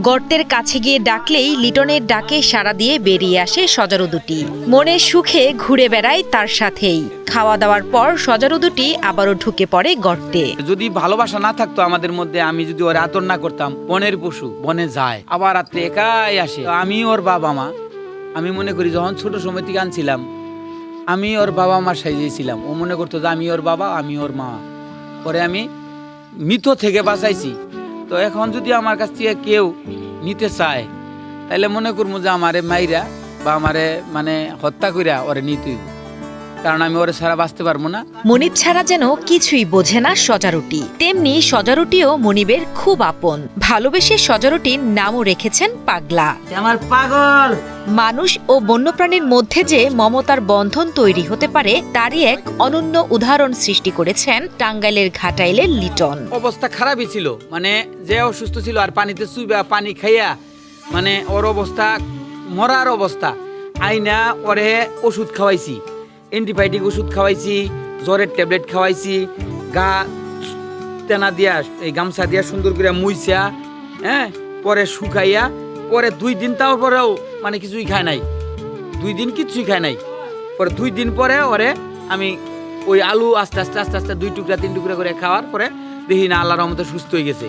গর্তের কাছে গিয়ে ডাকলেই লিটনের ডাকে সাড়া দিয়ে বেরিয়ে আসে সজারু দুটি। মনের সুখে ঘুরে বেড়ায় তার সাথেই। খাওয়া দাওয়ার পর সজারু দুটি আবারও ঢুকে পড়ে গর্তে। যদি ভালোবাসা না থাকতো আমাদের মধ্যে আমি যদি ওর আদর না করতাম বনের পশু বনে যায়। আবার রাত্রে একাই আসে। আমি ওর বাবা মা। আমি মনে করি যখন ছোট সময় থেকে আনছিলাম আমি ওর বাবা মা সাজিয়েছিলাম। ও মনে করতো যে আমি ওর বাবা আমি ওর মা। পরে আমি মৃত থেকে বাঁচাইছি। তো এখন যদি আমার কাছ থেকে কেউ নিতে চায় তাহলে মনে করব যে আমারে মাইরা বা আমারে মানে হত্যা কইরা ওরে নিতে হইব। কারণ আমি ওরে ছাড়া বাঁচতে পারব না। মনিব ছাড়া যেন কিছুই বোঝে না সজারুটি। তেমনি সজারুটিও মনিবের খুব আপন। ভালোবেসে সজারুটির নামও রেখেছেন পাগলা। আমার পাগল! মানুষ ও বন্যপ্রাণীর মধ্যে যে মমতার বন্ধন তৈরি হতে পারে তারই এক অনন্য উদাহরণ সৃষ্টি করেছেন টাঙ্গাইলের ঘাটাইলের লিটন। অবস্থা খারাপই ছিল। মানে যে অসুস্থ ছিল আর পানিতে চুইবা পানি খাইয়া মানে ওর অবস্থা মরার অবস্থা। আইনা ওরে ওষুধ খাওয়াইছি। অ্যান্টিবায়োটিক ওষুধ খাওয়াইছি, জ্বরের ট্যাবলেট খাওয়াইছি, গা তেনা দিয়া, এই গামছা দিয়া সুন্দর করে মুইছা হ্যাঁ? পরে শুকাইয়া, পরে দুই দিন তাও পরেও মানে কিছুই খায় নাই। দুই দিন কিছুই খায় নাই। পরে দুই দিন পরে ওরে আমি ওই আলু আস্তে আস্তে আস্তে আস্তে দুই টুকরা, তিন টুকরা করে খাওয়ার পরে দেখি না, আল্লাহর রহমতে সুস্থ হয়ে গেছে।